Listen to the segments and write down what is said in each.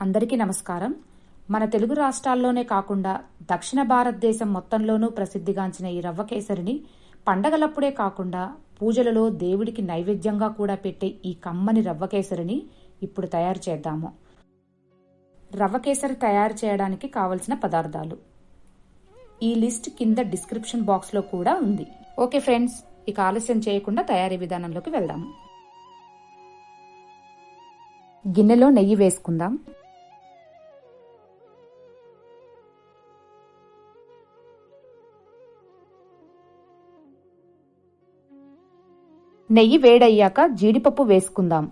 అందరికీ నమస్కారం. మన తెలుగు రాష్ట్రాల్లోనే కాకుండా దక్షిణ భారతదేశం మొత్తంలోనూ ప్రసిద్ధిగాంచిన ఈ రవ్వ కేసరిని పండగలప్పుడే కాకుండా పూజలలో దేవుడికి నైవేద్యంగా కూడా పెట్టే ఈ కమ్మని రవ్వ కేసరిని ఇప్పుడు తయారు చేద్దాము. రవ్వ కేసరి తయారు చేయడానికి కావలసిన పదార్థాలు. ఈ లిస్ట్ కింద డిస్క్రిప్షన్ బాక్స్లో కూడా ఉంది. ఓకే ఫ్రెండ్స్ ఇక ఆలస్యం చేయకుండా తయారీ విధానంలోకి వెళ్దాము గిన్నెలో నెయ్యి వేసుకుందాం. నెయ్యి వేడయ్యాక జీడిపప్పు వేసుకుందాం.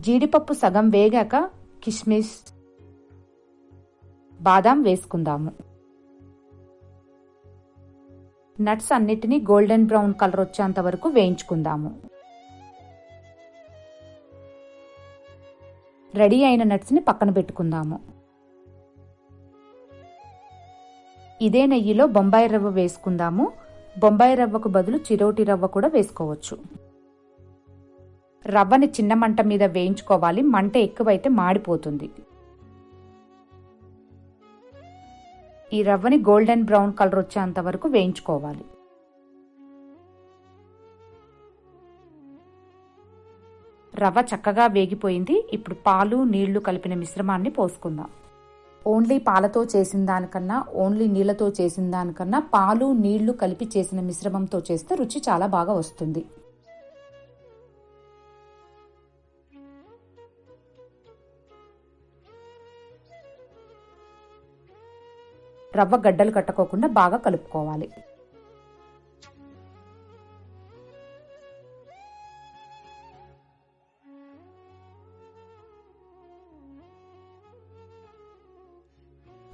జీడిపప్పు సగం వేగాక కిస్మిస్ బాదాం వేసుకుందాము. నట్స్ అన్నిటినీ గోల్డెన్ బ్రౌన్ కలర్ వచ్చేంత వరకు వేయించుకుందాము. రెడీ అయిన నట్స్ని పక్కన పెట్టుకుందాము. ఇదే నెయ్యిలో బొంబాయి రవ్వ వేసుకుందాము. బొంబాయి రవ్వకు బదులు చిరోటి రవ్వ కూడా వేసుకోవచ్చు. రవ్వని చిన్న మంట మీద వేయించుకోవాలి. మంట ఎక్కువైతే మాడిపోతుంది. ఈ రవ్వని గోల్డెన్ బ్రౌన్ కలర్ వచ్చేంత వరకు వేయించుకోవాలి. రవ్వ చక్కగా వేగిపోయింది. ఇప్పుడు పాలు నీళ్ళు కలిపిన మిశ్రమాన్ని పోసుకుందాం. ఓన్లీ పాలతో చేసిన దానికన్నా ఓన్లీ నీళ్ళతో చేసిన దానికన్నా పాలు నీళ్ళు కలిపి చేసిన మిశ్రమంతో చేస్తే రుచి చాలా బాగా వస్తుంది. రవ్వ గడ్డలు కట్టుకోకుండా బాగా కలుపుకోవాలి.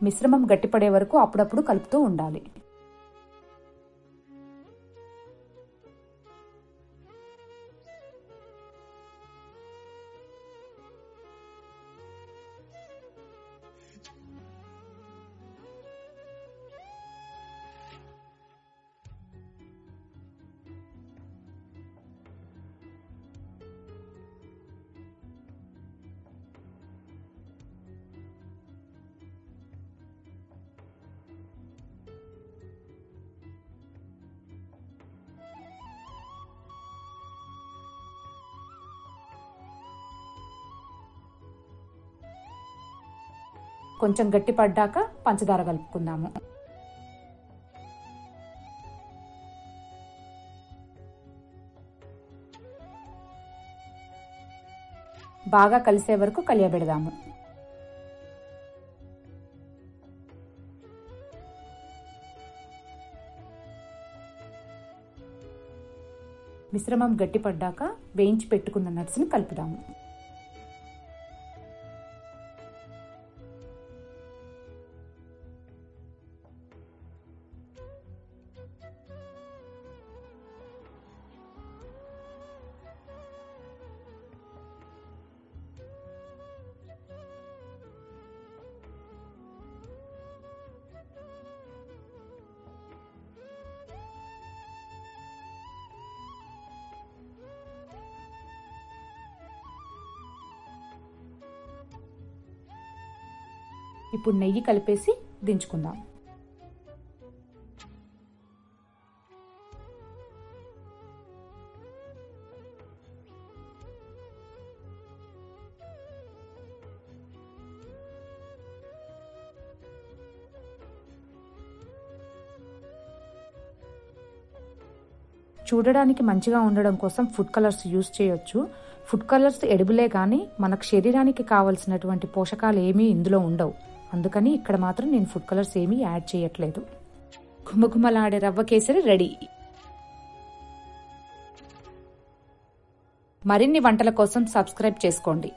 మిశ్రమం గట్టిపడే వరకు అప్పుడప్పుడు కలుపుతూ ఉండాలి. కొంచెం గట్టిపడ్డాక పంచదార కలుపుకుందాము. బాగా కలిసే వరకు కలియబెడదాము. మిశ్రమం గట్టిపడ్డాక వేయించి పెట్టుకున్న నట్స్ని కలుపుదాము. ఇప్పుడు నెయ్యి కలిపేసి దించుకుందాం. చూడడానికి మంచిగా ఉండడం కోసం ఫుడ్ కలర్స్ యూస్ చేయొచ్చు. ఫుడ్ కలర్స్ ఎడుబులే కానీ మనకు శరీరానికి కావలసినటువంటి పోషకాలు ఏమీ ఇందులో ఉండవు. అందుకని ఇక్కడ మాత్రం నేను ఫుడ్ కలర్స్ ఏమీ యాడ్ చేయట్లేదు. ఘుమఘుమలాడే రవ్వ కేసరి రెడీ. మరిన్ని వంటల కోసం సబ్స్క్రైబ్ చేసుకోండి.